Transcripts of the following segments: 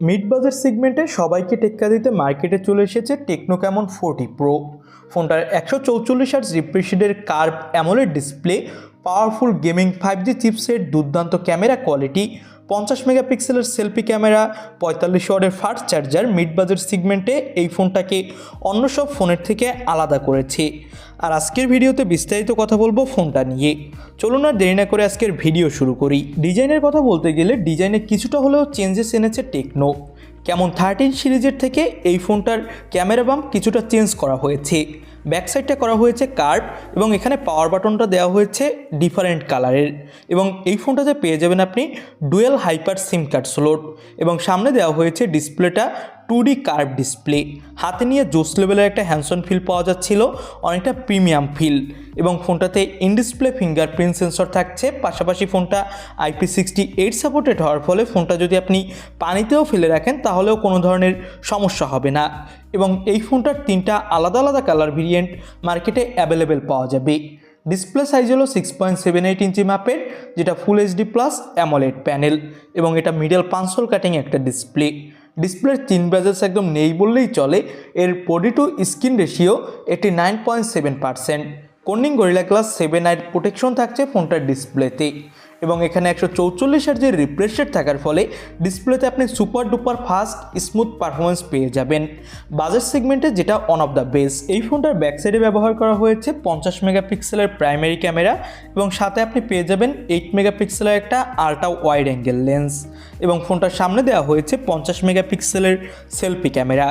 Mid budget সেগমেন্টে সবাইকে টেক্কা দিতে মার্কেটে চলে এসেছে টেকনো ক্যামন ফোরটি প্রো। ফোনটার একশো চৌচল্লিশ আর রিপ্রেসিডের curve AMOLED display, powerful gaming five G চিপসের দুর্দান্ত ক্যামেরা কোয়ালিটি পঞ্চাশ মেগাপিক্সেলের সেলফি ক্যামেরা, পঁয়তাল্লিশ ওয়ার্ডের ফাস্ট চার্জার মিড বাজেট সেগমেন্টে এই ফোনটাকে অন্য সব ফোনের থেকে আলাদা করেছে। আর আজকের ভিডিওতে বিস্তারিত কথা বলব ফোনটা নিয়ে। চলুন আর দেরি না করে আজকের ভিডিও শুরু করি। ডিজাইনের কথা বলতে গেলে ডিজাইনে কিছুটা হলেও চেঞ্জেস এনেছে টেকনো কেমন থার্টিন সিরিজের থেকে এই ফোনটার ক্যামেরা বাম কিছুটা চেঞ্জ করা হয়েছে। ব্যাক সাইডটা করা হয়েছে কার্ভ এবং এখানে পাওয়ার বাটনটা দেওয়া হয়েছে ডিফারেন্ট কালারের। এবং এই ফোনটাতে পেয়ে যাবেন আপনি dual hyper SIM card slot এবং সামনে দেওয়া হয়েছে ডিসপ্লেটা টু ডি কার্ভ ডিসপ্লে হাতে নিয়ে জোস লেভেলের একটা হ্যান্ডসন ফিল পাওয়া যাচ্ছিল, অনেকটা প্রিমিয়াম ফিল এবং ফোনটাতে ইন ডিসপ্লে ফিঙ্গারপ্রিন্ট সেন্সর থাকছে, পাশাপাশি ফোনটা আইপি সিক্সটি এইট সাপোর্টেড হওয়ার ফলে ফোনটা যদি আপনি পানিতেও ফেলে রাখেন, তাহলেও কোনো ধরনের সমস্যা হবে না। এবং এই ফোনটার তিনটা আলাদা আলাদা কালার ভেরিয়েন্ট মার্কেটে অ্যাভেলেবেল পাওয়া যাবে। ডিসপ্লে সাইজ হলো six point seven eight inch মাপের, যেটা full HD plus AMOLED panel এবং এটা মিডল পাঁচশোল কাটিং একটা ডিসপ্লে ডিসপ্লের তিন ব্রাজেস একদম নেই বললেই চলে। এর বডি টু স্ক্রিন রেশিও এটি nine point seven percent Corning Gorilla glass seven eight protection থাকছে ফোনটার ডিসপ্লেতে এবং এখানে একশো চৌচল্লিশের যে রিফ্রেশ রেট থাকার ফলে ডিসপ্লেতে আপনি super duper fast smooth performance পেয়ে যাবেন। বাজেট সেগমেন্টে যেটা অন অফ দ্য বেস্ট এই ফোনটার ব্যাক সাইডে ব্যবহার করা হয়েছে পঞ্চাশ মেগাপিক্সেলের প্রাইমারি ক্যামেরা এবং সাথে আপনি পেয়ে যাবেন এইট মেগাপিক্সেলের একটা আল্ট্রা ওয়াইড অ্যাঙ্গেল লেন্স এবং ফোনটার সামনে দেওয়া হয়েছে পঞ্চাশ মেগাপিক্সেলের সেলফি ক্যামেরা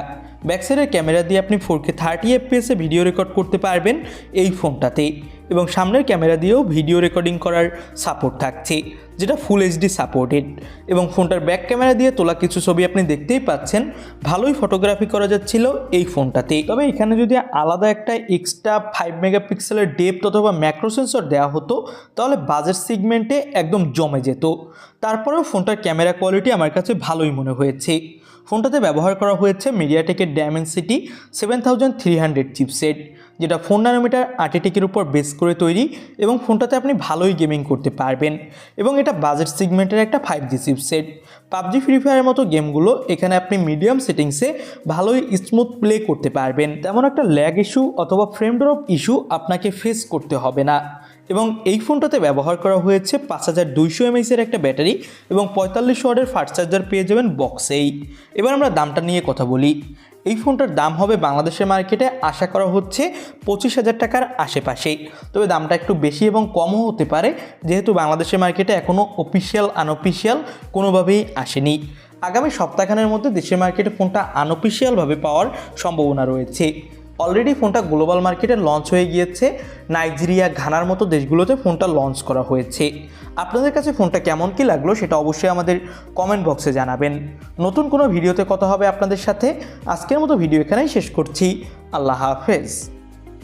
ব্যাক সাইডের ক্যামেরা দিয়ে আপনি ফোর কে থার্টি এফপিএসে ভিডিও রেকর্ড করতে পারবেন এই ফোনটাতে এবং সামনের ক্যামেরা দিয়েও ভিডিও রেকর্ডিং করার সাপোর্ট থাকছে। যেটা ফুল এইচডি সাপোর্টেড এবং ফোনটার ব্যাক ক্যামেরা দিয়ে তোলা কিছু ছবি আপনি দেখতেই পাচ্ছেন। ভালোই ফটোগ্রাফি করা যাচ্ছিল এই ফোনটাতে তবে এখানে যদি আলাদা একটা এক্সট্রা ফাইভ মেগাপিক্সেলের ডেপথ অথবা ম্যাক্রো সেন্সর দেওয়া হতো, তাহলে বাজেট সিগমেন্টে একদম জমে যেত। তারপরেও ফোনটার ক্যামেরা কোয়ালিটি আমার কাছে ভালোই মনে হয়েছে। ফোনটাতে ব্যবহার করা হয়েছে মিডিয়াটেকের dimensity seven thousand three hundred chipset যেটা ফোন নানোমিটার আর্টিটেকের উপর বেস করে তৈরি এবং ফোনটাতে আপনি ভালোই গেমিং করতে পারবেন। এবং বাজেট সিগমেন্টের একটা five G chipset PUBG free ফায়ারের মতো গেমগুলো এখানে আপনি মিডিয়াম সেটিংসে ভালোই স্মুথ প্লে করতে পারবেন। তেমন একটা ল্যাগ ইস্যু অথবা ফ্রেম ড্রপ ইস্যু আপনাকে ফেস করতে হবে না। এবং এই ফোনটাতে ব্যবহার করা হয়েছে পাঁচ হাজার দুইশো এমএইচের একটা ব্যাটারি এবং পঁয়তাল্লিশ ওয়ার্ডের ফাস্ট চার্জার পেয়ে যাবেন বক্সেই এবার আমরা দামটা নিয়ে কথা বলি। এই ফোনটার দাম হবে বাংলাদেশের মার্কেটে আশা করা হচ্ছে পঁচিশ হাজার টাকার আশেপাশেই। তবে দামটা একটু বেশি এবং কমও হতে পারে, যেহেতু বাংলাদেশের মার্কেটে এখনও অফিসিয়াল আনঅফিসিয়াল কোনোভাবেই আসেনি। আগামী সপ্তাহখানের মধ্যে দেশের মার্কেটে ফোনটা আনঅফিসিয়ালভাবে পাওয়ার সম্ভাবনা রয়েছে। অলরেডি ফোনটা গ্লোবাল মার্কেটে লঞ্চ হয়ে গিয়েছে। নাইজেরিয়া ঘানার মতো দেশগুলোতে ফোনটা লঞ্চ করা হয়েছে। আপনাদের কাছে ফোনটা কেমন কি লাগল সেটা অবশ্যই আমাদের কমেন্ট বক্সে জানাবেন। নতুন কোনো ভিডিওতে কথা হবে আপনাদের সাথে। আজকের মতো ভিডিও এখানেই শেষ করছি। আল্লাহ হাফেজ।